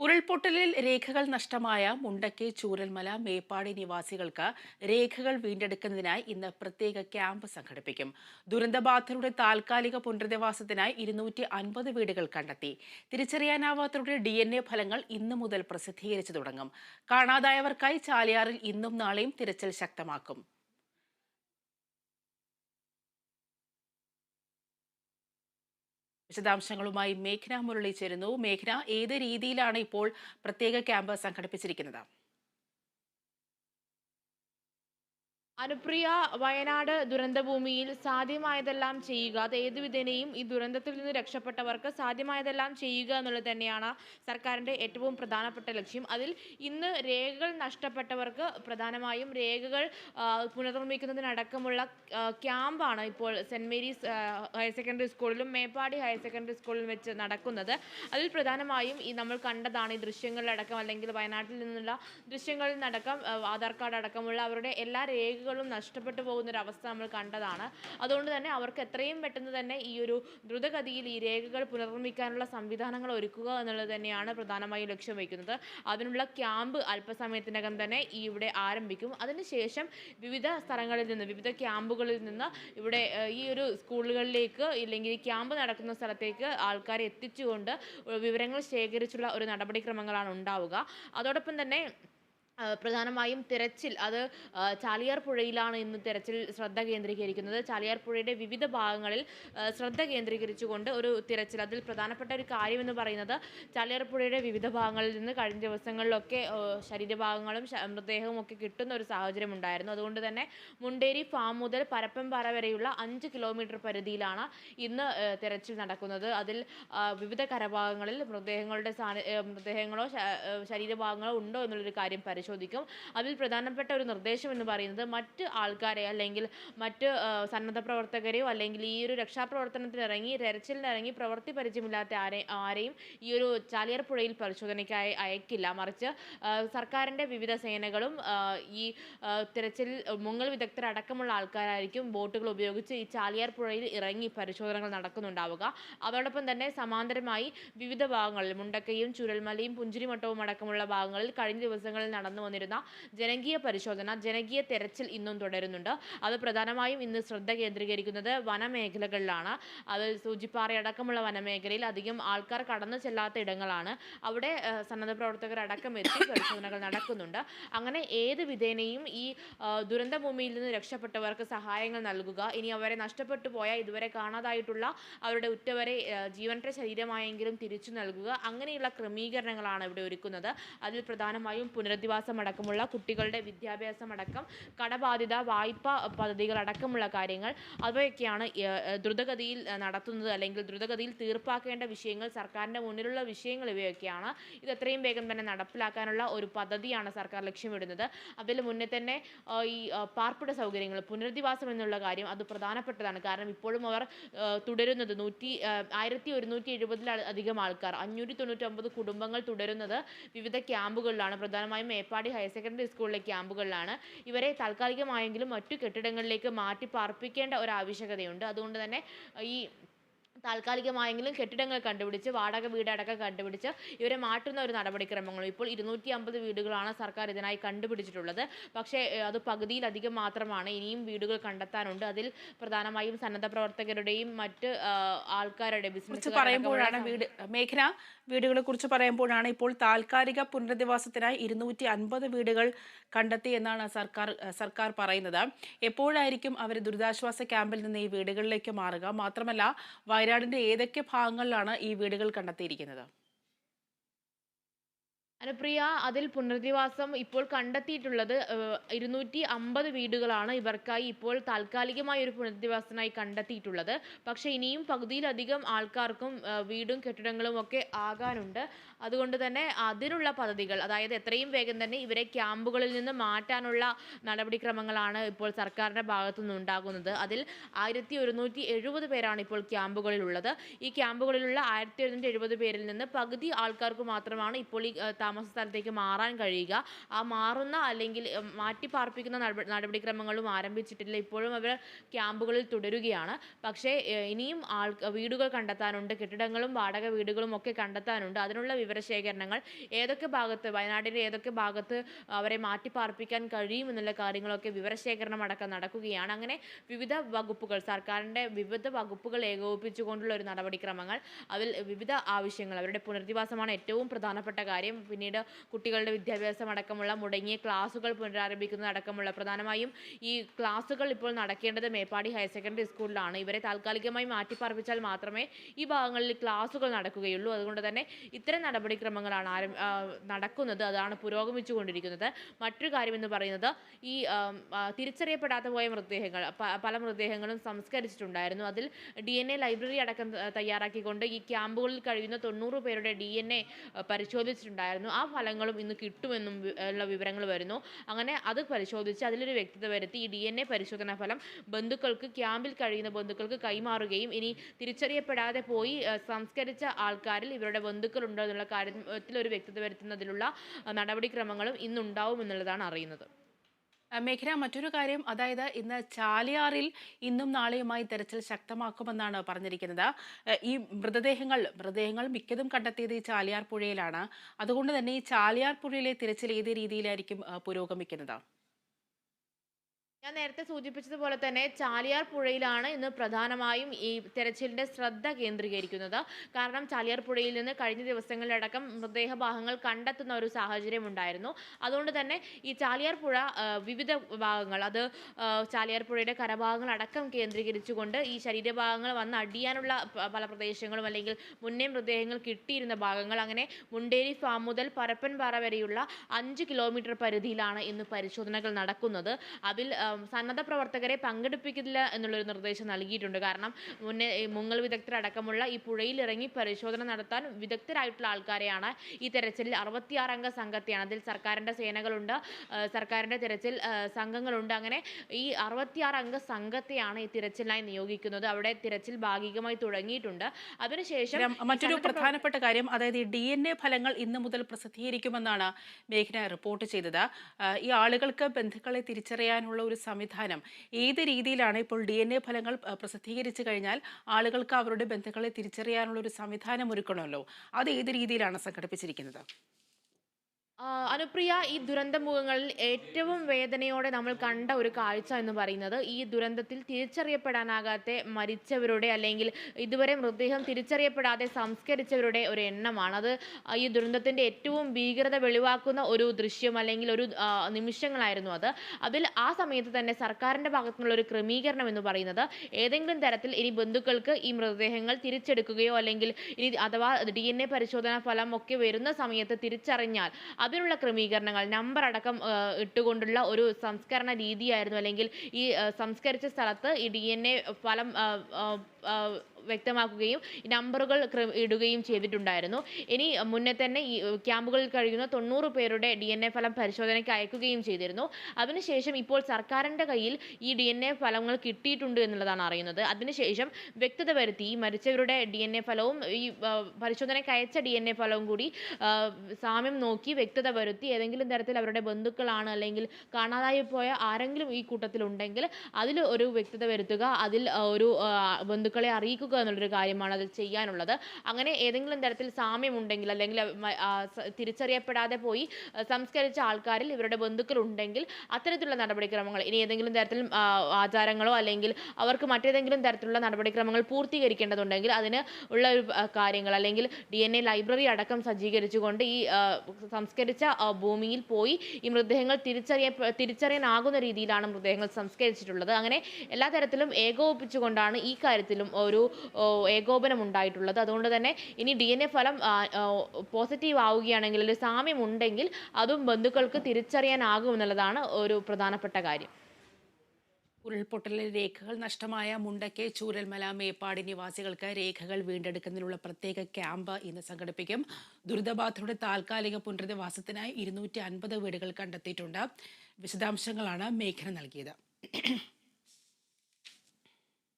ഉരുൾപൊട്ടലിൽ രേഖകൾ നഷ്ടമായ മുണ്ടക്കി ചൂരൽമല മേപ്പാടി നിവാസികൾക്ക് രേഖകൾ വീണ്ടെടുക്കുന്നതിനായി ഇന്ന് പ്രത്യേക ക്യാമ്പ് സംഘടിപ്പിക്കും. ദുരന്തബാധിതരുടെ താൽക്കാലിക പുനരധിവാസത്തിനായി ഇരുന്നൂറ്റി അൻപത് വീടുകൾ കണ്ടെത്തി. തിരിച്ചറിയാനാവാത്തവരുടെ ഡി എൻ എ ഫലങ്ങൾ ഇന്നു മുതൽ പ്രസിദ്ധീകരിച്ചു തുടങ്ങും. കാണാതായവർക്കായി ചാലിയാറിൽ ഇന്നും നാളെയും തിരച്ചിൽ ശക്തമാക്കും. വിശദാംശങ്ങളുമായി മേഘ്ന മുരളി ചേരുന്നു. മേഘ്ന ഏത് രീതിയിലാണ് ഇപ്പോൾ പ്രത്യേക ക്യാമ്പ് സംഘടിപ്പിച്ചിരിക്കുന്നത്? അനുപ്രിയ വയനാട് ദുരന്തഭൂമിയിൽ സാധ്യമായതെല്ലാം ചെയ്യുക. അത് ഏതു വിധേനയും ഈ ദുരന്തത്തിൽ നിന്ന് രക്ഷപ്പെട്ടവർക്ക് സാധ്യമായതെല്ലാം ചെയ്യുക എന്നുള്ളത് തന്നെയാണ് സർക്കാരിന്റെ ഏറ്റവും പ്രധാനപ്പെട്ട ലക്ഷ്യം. അതിൽ ഇന്ന് രേഖകൾ നഷ്ടപ്പെട്ടവർക്ക് പ്രധാനമായും രേഖകൾ പുനർനിർമ്മിക്കുന്നതിനടക്കമുള്ള ക്യാമ്പാണ് ഇപ്പോൾ സെന്റ് മേരീസ് ഹയർ സെക്കൻഡറി സ്കൂളിലും മേപ്പാടി ഹയർ സെക്കൻഡറി സ്കൂളിലും വെച്ച് നടക്കുന്നത്. അതിൽ പ്രധാനമായും ഈ നമ്മൾ കണ്ടതാണ് ഈ ദൃശ്യങ്ങളിലടക്കം അല്ലെങ്കിൽ വയനാട്ടിൽ നിന്നുള്ള ദൃശ്യങ്ങളിൽ നിന്നടക്കം ആധാർ കാർഡ് അടക്കമുള്ള അവരുടെ എല്ലാ രേഖകളും നഷ്ടപ്പെട്ടു പോകുന്ന ഒരു അവസ്ഥ നമ്മൾ കണ്ടതാണ്. അതുകൊണ്ട് തന്നെ അവർക്ക് എത്രയും പെട്ടെന്ന് തന്നെ ഈ ഒരു ദ്രുതഗതിയിൽ ഈ രേഖകൾ പുനർനിർമ്മിക്കാനുള്ള സംവിധാനങ്ങൾ ഒരുക്കുക എന്നുള്ളത് തന്നെയാണ് പ്രധാനമായും ലക്ഷ്യം വയ്ക്കുന്നത്. അതിനുള്ള ക്യാമ്പ് അല്പസമയത്തിനകം തന്നെ ഇവിടെ ആരംഭിക്കും. അതിനുശേഷം വിവിധ സ്ഥലങ്ങളിൽ നിന്ന് വിവിധ ക്യാമ്പുകളിൽ നിന്ന് ഇവിടെ ഈ ഒരു സ്കൂളുകളിലേക്ക് ഇല്ലെങ്കിൽ ക്യാമ്പ് നടക്കുന്ന സ്ഥലത്തേക്ക് ആൾക്കാരെ എത്തിച്ചുകൊണ്ട് വിവരങ്ങൾ ശേഖരിച്ചുള്ള ഒരു നടപടിക്രമങ്ങളാണ് ഉണ്ടാവുക. അതോടൊപ്പം തന്നെ പ്രധാനമായും തിരച്ചിൽ. അത് ചാലിയാർ പുഴയിലാണ് ഇന്ന് തിരച്ചിൽ ശ്രദ്ധ കേന്ദ്രീകരിക്കുന്നത്. ചാലിയാർ പുഴയുടെ വിവിധ ഭാഗങ്ങളിൽ ശ്രദ്ധ കേന്ദ്രീകരിച്ചുകൊണ്ട് ഒരു തിരച്ചിൽ. അതിൽ പ്രധാനപ്പെട്ട ഒരു കാര്യം എന്ന് പറയുന്നത് ചാലിയാർ പുഴയുടെ വിവിധ ഭാഗങ്ങളിൽ നിന്ന് കഴിഞ്ഞ ദിവസങ്ങളിലൊക്കെ ശരീരഭാഗങ്ങളും മൃതദേഹവും ഒക്കെ കിട്ടുന്ന ഒരു സാഹചര്യം ഉണ്ടായിരുന്നു. അതുകൊണ്ട് തന്നെ മുണ്ടേരി ഫാം മുതൽ പരപ്പൻപാറ വരെയുള്ള അഞ്ച് കിലോമീറ്റർ പരിധിയിലാണ് ഇന്ന് തിരച്ചിൽ നടക്കുന്നത്. അതിൽ വിവിധ കരഭാഗങ്ങളിൽ മൃതദേഹങ്ങളുടെ മൃതദേഹങ്ങളോ ശരീരഭാഗങ്ങളോ ഉണ്ടോ എന്നുള്ളൊരു കാര്യം പരിശോധിക്കും അതിൽ പ്രധാനപ്പെട്ട ഒരു നിർദ്ദേശം എന്ന് പറയുന്നത് മറ്റ് ആൾക്കാരെ അല്ലെങ്കിൽ മറ്റ് സന്നദ്ധ പ്രവർത്തകരെയോ അല്ലെങ്കിൽ ഈ ഒരു രക്ഷാപ്രവർത്തനത്തിൽ ഇറങ്ങി തെരച്ചിലിന് ഇറങ്ങി പ്രവൃത്തി പരിചയമില്ലാത്ത ആരെ ആരെയും ഈ ഒരു ചാലിയാർ പുഴയിൽ പരിശോധനയ്ക്കായി അയക്കില്ല. മറിച്ച് സർക്കാരിന്റെ വിവിധ സേനകളും ഈ തിരച്ചിൽ മുങ്ങൽ വിദഗ്ധരടക്കമുള്ള ആൾക്കാരായിരിക്കും ബോട്ടുകൾ ഉപയോഗിച്ച് ഈ ചാലിയാർ പുഴയിൽ ഇറങ്ങി പരിശോധനകൾ നടക്കുന്നുണ്ടാവുക. അതോടൊപ്പം തന്നെ സമാന്തരമായി വിവിധ ഭാഗങ്ങളിൽ മുണ്ടക്കയും ചുരൽമലയും പുഞ്ചിരിമട്ടവും അടക്കമുള്ള ഭാഗങ്ങളിൽ കഴിഞ്ഞ ദിവസങ്ങളിൽ നടന്നു വന്നിരുന്ന ജനകീയ പരിശോധന ജനകീയ തെരച്ചിൽ ഇന്നും തുടരുന്നുണ്ട്. അത് പ്രധാനമായും ഇന്ന് ശ്രദ്ധ കേന്ദ്രീകരിക്കുന്നത് വനമേഖലകളിലാണ്. അത് സൂചിപ്പാറ അടക്കമുള്ള വനമേഖലയിൽ അധികം ആൾക്കാർ കടന്നു ചെല്ലാത്ത ഇടങ്ങളാണ്. അവിടെ സന്നദ്ധ പ്രവർത്തകർ അടക്കം എത്തി പരിശോധനകൾ നടക്കുന്നുണ്ട്. അങ്ങനെ ഏത് വിധേനയും ഈ ദുരന്തഭൂമിയിൽ നിന്ന് രക്ഷപ്പെട്ടവർക്ക് സഹായങ്ങൾ നൽകുക ഇനി അവരെ നഷ്ടപ്പെട്ടു പോയ ഇതുവരെ കാണാതായിട്ടുള്ള അവരുടെ ഉറ്റവരെ ജീവനത്തെ ശരീരമായെങ്കിലും തിരിച്ചു നൽകുക അങ്ങനെയുള്ള ക്രമീകരണങ്ങളാണ് ഇവിടെ ഒരുക്കുന്നത്. അതിൽ പ്രധാനമായും പുനരധിവാസം അടക്കമുള്ള കുട്ടികളുടെ വിദ്യാഭ്യാസം അടക്കം കടബാധ്യത വായ്പ പദ്ധതികൾ അടക്കമുള്ള കാര്യങ്ങൾ അവയൊക്കെയാണ് ദ്രുതഗതിയിൽ നടത്തുന്നത് അല്ലെങ്കിൽ ദ്രുതഗതിയിൽ തീർപ്പാക്കേണ്ട വിഷയങ്ങൾ സർക്കാരിന്റെ മുന്നിലുള്ള വിഷയങ്ങൾ ഇവയൊക്കെയാണ്. ഇത് എത്രയും വേഗം തന്നെ നടപ്പിലാക്കാനുള്ള ഒരു പദ്ധതിയാണ് സർക്കാർ ലക്ഷ്യമിടുന്നത്. അതിൽ മുന്നേ തന്നെ ഈ പാർപ്പിട സൗകര്യങ്ങൾ പുനരധിവാസം എന്നുള്ള കാര്യം അത് പ്രധാനപ്പെട്ടതാണ്. കാരണം ഇപ്പോഴും അവർ തുടരുന്നത് നൂറ്റി ആയിരത്തി ഒരുന്നൂറ്റി എഴുപതിലധികം ആൾക്കാർ അഞ്ഞൂറ്റി തൊണ്ണൂറ്റൊമ്പത് കുടുംബങ്ങൾ തുടരുന്നത് വിവിധ ക്യാമ്പുകളിലാണ്. പ്രധാനമായും മേപ്പാടി ഹയർ സെക്കൻഡറി സ്കൂളിലെ ക്യാമ്പുകളിലാണ്. ഇവരെ താൽക്കാലികമായെങ്കിലും മറ്റു കെട്ടിടങ്ങളിലേക്ക് മാറ്റി പാർപ്പിക്കേണ്ട ഒരു ആവശ്യകതയുണ്ട്. അതുകൊണ്ട് തന്നെ ഈ താൽക്കാലികമായെങ്കിലും കെട്ടിടങ്ങൾ കണ്ടുപിടിച്ച് വാടക വീടടക്കം കണ്ടുപിടിച്ച് ഇവരെ മാറ്റുന്ന ഒരു നടപടിക്രമങ്ങളും ഇപ്പോൾ ഇരുന്നൂറ്റി അമ്പത് വീടുകളാണ് സർക്കാർ ഇതിനായി കണ്ടുപിടിച്ചിട്ടുള്ളത്. പക്ഷേ അത് പകുതിയിലധികം മാത്രമാണ് ഇനിയും വീടുകൾ കണ്ടെത്താനുണ്ട്. അതിൽ പ്രധാനമായും സന്നദ്ധ പ്രവർത്തകരുടെയും മറ്റ് ആൾക്കാരുടെ ബിസിനസ് പറയുമ്പോഴാണ് വീട് മേഘന വീടുകളെ കുറിച്ച് പറയുമ്പോഴാണ് ഇപ്പോൾ താൽക്കാലിക പുനരധിവാസത്തിനായി ഇരുന്നൂറ്റി അൻപത് വീടുകൾ കണ്ടെത്തി എന്നാണ് സർക്കാർ സർക്കാർ പറയുന്നത്. എപ്പോഴായിരിക്കും അവർ ദുരിതാശ്വാസ ക്യാമ്പിൽ നിന്ന് ഈ വീടുകളിലേക്ക് മാറുക? മാത്രമല്ല വയനാടിന്റെ ഏതൊക്കെ ഭാഗങ്ങളിലാണ് ഈ വീടുകൾ കണ്ടെത്തിയിരിക്കുന്നത്? അനുപ്രിയ അതിൽ പുനരധിവാസം ഇപ്പോൾ കണ്ടെത്തിയിട്ടുള്ളത് ഇരുന്നൂറ്റി അമ്പത് വീടുകളാണ് ഇവർക്കായി ഇപ്പോൾ താൽക്കാലികമായ ഒരു പുനരധിവാസത്തിനായി കണ്ടെത്തിയിട്ടുള്ളത്. പക്ഷേ ഇനിയും പകുതിയിലധികം ആൾക്കാർക്കും വീടും കെട്ടിടങ്ങളും ഒക്കെ ആകാനുണ്ട്. അതുകൊണ്ട് തന്നെ അതിനുള്ള പദ്ധതികൾ അതായത് എത്രയും വേഗം തന്നെ ഇവരെ ക്യാമ്പുകളിൽ നിന്ന് മാറ്റാനുള്ള നടപടിക്രമങ്ങളാണ് ഇപ്പോൾ സർക്കാരിന്റെ ഭാഗത്തു നിന്നുണ്ടാകുന്നത്. അതിൽ ആയിരത്തി ഒരുന്നൂറ്റി എഴുപത് പേരാണ് ഇപ്പോൾ ക്യാമ്പുകളിലുള്ളത്. ഈ ക്യാമ്പുകളിലുള്ള ആയിരത്തി ഒരുന്നൂറ്റി എഴുപത് പേരിൽ നിന്ന് പകുതി ആൾക്കാർക്ക് മാത്രമാണ് ഇപ്പോൾ ഈ താമസ സ്ഥലത്തേക്ക് മാറാൻ കഴിയുക. ആ മാറുന്ന അല്ലെങ്കിൽ മാറ്റി പാർപ്പിക്കുന്ന നടപ- നടപടിക്രമങ്ങളും ആരംഭിച്ചിട്ടില്ല. ഇപ്പോഴും അവർ ക്യാമ്പുകളിൽ തുടരുകയാണ്. പക്ഷേ ഇനിയും ആൾ വീടുകൾ കണ്ടെത്താനുണ്ട്. കെട്ടിടങ്ങളും വാടക വീടുകളും ഒക്കെ കണ്ടെത്താനുണ്ട്. അതിനുള്ള വിവരശേഖരണങ്ങൾ ഏതൊക്കെ ഭാഗത്ത് വയനാടിന്റെ ഏതൊക്കെ ഭാഗത്ത് അവരെ മാറ്റി പാർപ്പിക്കാൻ കഴിയും എന്നുള്ള കാര്യങ്ങളൊക്കെ വിവരശേഖരണം അടക്കം നടക്കുകയാണ്. അങ്ങനെ വിവിധ വകുപ്പുകൾ സർക്കാരിന്റെ വിവിധ വകുപ്പുകൾ ഏകോപിപ്പിച്ചുകൊണ്ടുള്ള ഒരു നടപടിക്രമങ്ങൾ അതിൽ വിവിധ ആവശ്യങ്ങൾ അവരുടെ പുനരധിവാസമാണ് ഏറ്റവും പ്രധാനപ്പെട്ട കാര്യം. പിന്നീട് കുട്ടികളുടെ വിദ്യാഭ്യാസം അടക്കമുള്ള മുടങ്ങിയ ക്ലാസുകൾ പുനരാരംഭിക്കുന്നത് അടക്കമുള്ള പ്രധാനമായും ഈ ക്ലാസുകൾ ഇപ്പോൾ നടക്കേണ്ടത് മേപ്പാടി ഹയർ സെക്കൻഡറി സ്കൂളിലാണ്. ഇവരെ താൽക്കാലികമായി മാറ്റിപ്പാർപ്പിച്ചാൽ മാത്രമേ ഈ ഭാഗങ്ങളിൽ ക്ലാസുകൾ നടക്കുകയുള്ളൂ. അതുകൊണ്ട് തന്നെ ഇത്തരം നടപടിക്രമങ്ങളാണ് ആരം നടക്കുന്നത്. അതാണ് പുരോഗമിച്ചുകൊണ്ടിരിക്കുന്നത്. മറ്റൊരു കാര്യം എന്ന് പറയുന്നത് ഈ തിരിച്ചറിയപ്പെടാത്ത തിരിച്ചറിയപ്പെടാതെ പോയ മൃതദേഹങ്ങൾ പല മൃതദേഹങ്ങളും സംസ്കരിച്ചിട്ടുണ്ടായിരുന്നു. അതിൽ ഡി എൻ എ ലൈബ്രറി അടക്കം തയ്യാറാക്കിക്കൊണ്ട് ഈ ക്യാമ്പുകളിൽ കഴിയുന്ന തൊണ്ണൂറ് പേരുടെ ഡി എൻ എ പരിശോധിച്ചിട്ടുണ്ടായിരുന്നു. ആ ഫലങ്ങളും ഇന്ന് കിട്ടുമെന്നും ഉള്ള വിവരങ്ങൾ വരുന്നു. അങ്ങനെ അത് പരിശോധിച്ച് അതിലൊരു വ്യക്തത വരുത്തി ഈ ഡി എൻ എ പരിശോധനാ ഫലം ബന്ധുക്കൾക്ക് ക്യാമ്പിൽ കഴിയുന്ന ബന്ധുക്കൾക്ക് കൈമാറുകയും ഇനി തിരിച്ചറിയപ്പെടാതെ പോയി സംസ്കരിച്ച ആൾക്കാരിൽ ഇവരുടെ ബന്ധുക്കളുണ്ടോ എന്നുള്ള കാര്യത്തിൽ ഒരു വ്യക്തത വരുത്തുന്നതിലുള്ള നടപടിക്രമങ്ങളും ഇന്നുണ്ടാവും എന്നുള്ളതാണ് അറിയുന്നത്. മേഘന മറ്റൊരു കാര്യം അതായത് ഇന്ന് ചാലിയാറിൽ ഇന്നും നാളെയുമായി തെരച്ചിൽ ശക്തമാക്കുമെന്നാണ് പറഞ്ഞിരിക്കുന്നത്. ഈ മൃതദേഹങ്ങൾ മൃതദേഹങ്ങൾ മിക്കതും കണ്ടെത്തിയത് ഈ ചാലിയാർ പുഴയിലാണ്. അതുകൊണ്ട് തന്നെ ഈ ചാലിയാർ പുഴയിലെ തിരച്ചിൽ ഏത് രീതിയിലായിരിക്കും പുരോഗമിക്കുന്നത്? ഞാൻ നേരത്തെ സൂചിപ്പിച്ചതുപോലെ തന്നെ ചാലിയാർ പുഴയിലാണ് ഇന്ന് പ്രധാനമായും ഈ തെരച്ചിലിന്റെ ശ്രദ്ധ കേന്ദ്രീകരിക്കുന്നത്. കാരണം ചാലിയാർ പുഴയിൽ നിന്ന് കഴിഞ്ഞ ദിവസങ്ങളിലടക്കം മൃതദേഹഭാഗങ്ങൾ കണ്ടെത്തുന്ന ഒരു സാഹചര്യം ഉണ്ടായിരുന്നു. അതുകൊണ്ട് തന്നെ ഈ ചാലിയാർ പുഴ വിവിധ ഭാഗങ്ങൾ അത് ചാലിയാർ പുഴയുടെ കരഭാഗങ്ങൾ അടക്കം കേന്ദ്രീകരിച്ചുകൊണ്ട് ഈ ശരീരഭാഗങ്ങൾ വന്ന് അടിയാനുള്ള പല പ്രദേശങ്ങളും അല്ലെങ്കിൽ മുന്നേ മൃതദേഹങ്ങൾ കിട്ടിയിരുന്ന ഭാഗങ്ങൾ അങ്ങനെ മുണ്ടേരി ഫാം മുതൽ പരപ്പൻപാറ വരെയുള്ള അഞ്ച് കിലോമീറ്റർ പരിധിയിലാണ് ഇന്ന് പരിശോധനകൾ നടക്കുന്നത്. അതിൽ സന്നദ്ധ പ്രവർത്തകരെ പങ്കെടുപ്പിക്കില്ല എന്നുള്ളൊരു നിർദ്ദേശം നൽകിയിട്ടുണ്ട്. കാരണം മുന്നേ മുങ്ങൽ വിദഗ്ധരടക്കമുള്ള ഈ പുഴയിൽ ഇറങ്ങി പരിശോധന നടത്താൻ വിദഗ്ധരായിട്ടുള്ള ആൾക്കാരെയാണ് ഈ തെരച്ചിലിൽ അറുപത്തിയാറ് അംഗ സംഘത്തെയാണ്. അതിൽ സർക്കാരിന്റെ സേനകളുണ്ട് സർക്കാരിന്റെ തെരച്ചിൽ സംഘങ്ങളുണ്ട്. അങ്ങനെ ഈ അറുപത്തിയാറ് അംഗ സംഘത്തെയാണ് ഈ തിരച്ചിലിനായി നിയോഗിക്കുന്നത്. അവിടെ തിരച്ചിൽ ഭാഗികമായി തുടങ്ങിയിട്ടുണ്ട്. അതിനുശേഷം മറ്റൊരു പ്രധാനപ്പെട്ട കാര്യം അതായത് ഈ ഡി എൻ എ ഫലങ്ങൾ ഇന്ന് മുതൽ പ്രസിദ്ധീകരിക്കുമെന്നാണ് മേഘന റിപ്പോർട്ട് ചെയ്തത്. ഈ ആളുകൾക്ക് ബന്ധുക്കളെ തിരിച്ചറിയാനുള്ള ഒരു സംവിധാനം. ഏത് രീതിയിലാണ് ഇപ്പോൾ ഡി എൻ എ ഫലങ്ങൾ പ്രസിദ്ധീകരിച്ചു കഴിഞ്ഞാൽ ആളുകൾക്ക് അവരുടെ ബന്ധുക്കളെ തിരിച്ചറിയാനുള്ള ഒരു സംവിധാനം ഒരുക്കണമല്ലോ? അത് ഏത് രീതിയിലാണ് സംഘടിപ്പിച്ചിരിക്കുന്നത്? അനുപ്രിയ ഈ ദുരന്ത മുഖങ്ങളിൽ ഏറ്റവും വേദനയോടെ നമ്മൾ കണ്ട ഒരു കാഴ്ച എന്ന് പറയുന്നത് ഈ ദുരന്തത്തിൽ തിരിച്ചറിയപ്പെടാനാകാത്ത മരിച്ചവരുടെ അല്ലെങ്കിൽ ഇതുവരെ മൃതദേഹം തിരിച്ചറിയപ്പെടാതെ സംസ്കരിച്ചവരുടെ ഒരു എണ്ണമാണ്. അത് ഈ ദുരന്തത്തിന്റെ ഏറ്റവും ഭീകരത വെളിവാക്കുന്ന ഒരു ദൃശ്യം അല്ലെങ്കിൽ ഒരു നിമിഷങ്ങളായിരുന്നു അത്. അതിൽ ആ സമയത്ത് തന്നെ സർക്കാരിന്റെ ഭാഗത്തുനിന്നുള്ള ഒരു ക്രമീകരണം എന്ന് പറയുന്നത് ഏതെങ്കിലും തരത്തിൽ ഇനി ബന്ധുക്കൾക്ക് ഈ മൃതദേഹങ്ങൾ തിരിച്ചെടുക്കുകയോ അല്ലെങ്കിൽ ഇനി അഥവാ ഡി പരിശോധനാ ഫലം ഒക്കെ വരുന്ന സമയത്ത് തിരിച്ചറിഞ്ഞാൽ അതിനുള്ള ക്രമീകരണങ്ങൾ നമ്പർ അടക്കം ഇട്ടുകൊണ്ടുള്ള ഒരു സംസ്കരണ രീതിയായിരുന്നു. അല്ലെങ്കിൽ ഈ സംസ്കരിച്ച സ്ഥലത്ത് ഈ ഡി എൻ എ ഫലം വ്യക്തമാക്കുകയും നമ്പറുകൾ ഇടുകയും ചെയ്തിട്ടുണ്ടായിരുന്നു. ഇനി മുന്നേ തന്നെ ഈ ക്യാമ്പുകളിൽ കഴിയുന്ന തൊണ്ണൂറ് പേരുടെ ഡി ഫലം പരിശോധനയ്ക്ക് അയക്കുകയും ചെയ്തിരുന്നു. അതിനുശേഷം ഇപ്പോൾ സർക്കാരിന്റെ കയ്യിൽ ഈ ഡി ഫലങ്ങൾ കിട്ടിയിട്ടുണ്ട് എന്നുള്ളതാണ് അറിയുന്നത്. അതിനുശേഷം വ്യക്തത വരുത്തി മരിച്ചവരുടെ ഡി ഫലവും ഈ പരിശോധനയ്ക്ക് അയച്ച ഡി ഫലവും കൂടി സാമ്യം നോക്കി വ്യക്തത വരുത്തി ഏതെങ്കിലും തരത്തിൽ അവരുടെ ബന്ധുക്കളാണ് അല്ലെങ്കിൽ കാണാതായി പോയ ആരെങ്കിലും ഈ കൂട്ടത്തിലുണ്ടെങ്കിൽ അതിൽ ഒരു വ്യക്തത വരുത്തുക അതിൽ ഒരു ബന്ധുക്കളെ അറിയിക്കുക എന്നുള്ളൊരു കാര്യമാണ് അതിൽ ചെയ്യാനുള്ളത്. അങ്ങനെ ഏതെങ്കിലും തരത്തിൽ സാമ്യമുണ്ടെങ്കിൽ അല്ലെങ്കിൽ തിരിച്ചറിയപ്പെടാതെ പോയി സംസ്കരിച്ച ആൾക്കാരിൽ ഇവരുടെ ബന്ധുക്കൾ ഉണ്ടെങ്കിൽ അത്തരത്തിലുള്ള നടപടിക്രമങ്ങൾ ഇനി ഏതെങ്കിലും തരത്തിൽ ആചാരങ്ങളോ അല്ലെങ്കിൽ അവർക്ക് മറ്റേതെങ്കിലും തരത്തിലുള്ള നടപടിക്രമങ്ങൾ പൂർത്തീകരിക്കേണ്ടതുണ്ടെങ്കിൽ അതിന് ഉള്ള ഒരു കാര്യങ്ങൾ അല്ലെങ്കിൽ ഡി എൻ എ ലൈബ്രറി അടക്കം സജ്ജീകരിച്ചുകൊണ്ട് ഈ സംസ്കരിച്ച ഭൂമിയിൽ പോയി ഈ മൃതദേഹങ്ങൾ തിരിച്ചറിയ തിരിച്ചറിയാനാകുന്ന രീതിയിലാണ് മൃതദേഹങ്ങൾ സംസ്കരിച്ചിട്ടുള്ളത്. അങ്ങനെ എല്ലാ തരത്തിലും ഏകോപിപ്പിച്ചുകൊണ്ടാണ് ഈ കാര്യത്തിലും ഒരു ഏകോപനം ഉണ്ടായിട്ടുള്ളത് അതുകൊണ്ട് തന്നെ ഇനി ഡി എൻ എ ഫലം പോസിറ്റീവ് ആവുകയാണെങ്കിൽ ഒരു സാമ്യം ഉണ്ടെങ്കിൽ അതും ബന്ധുക്കൾക്ക് തിരിച്ചറിയാനാകും എന്നുള്ളതാണ് ഒരു പ്രധാനപ്പെട്ട കാര്യം. ഉരുൾപൊട്ടലിൽ രേഖകൾ നഷ്ടമായ മുണ്ടക്കെ ചൂരൽമല മേപ്പാടി നിവാസികൾക്ക് രേഖകൾ വീണ്ടെടുക്കുന്നതിനുള്ള പ്രത്യേക ക്യാമ്പ് ഇന്ന് സംഘടിപ്പിക്കും. ദുരിതബാധയുടെ താൽക്കാലിക പുനരധിവാസത്തിനായി ഇരുന്നൂറ്റി അൻപത് വീടുകൾ കണ്ടെത്തിയിട്ടുണ്ട്. വിശദാംശങ്ങളാണ് മേഖല നൽകിയത്.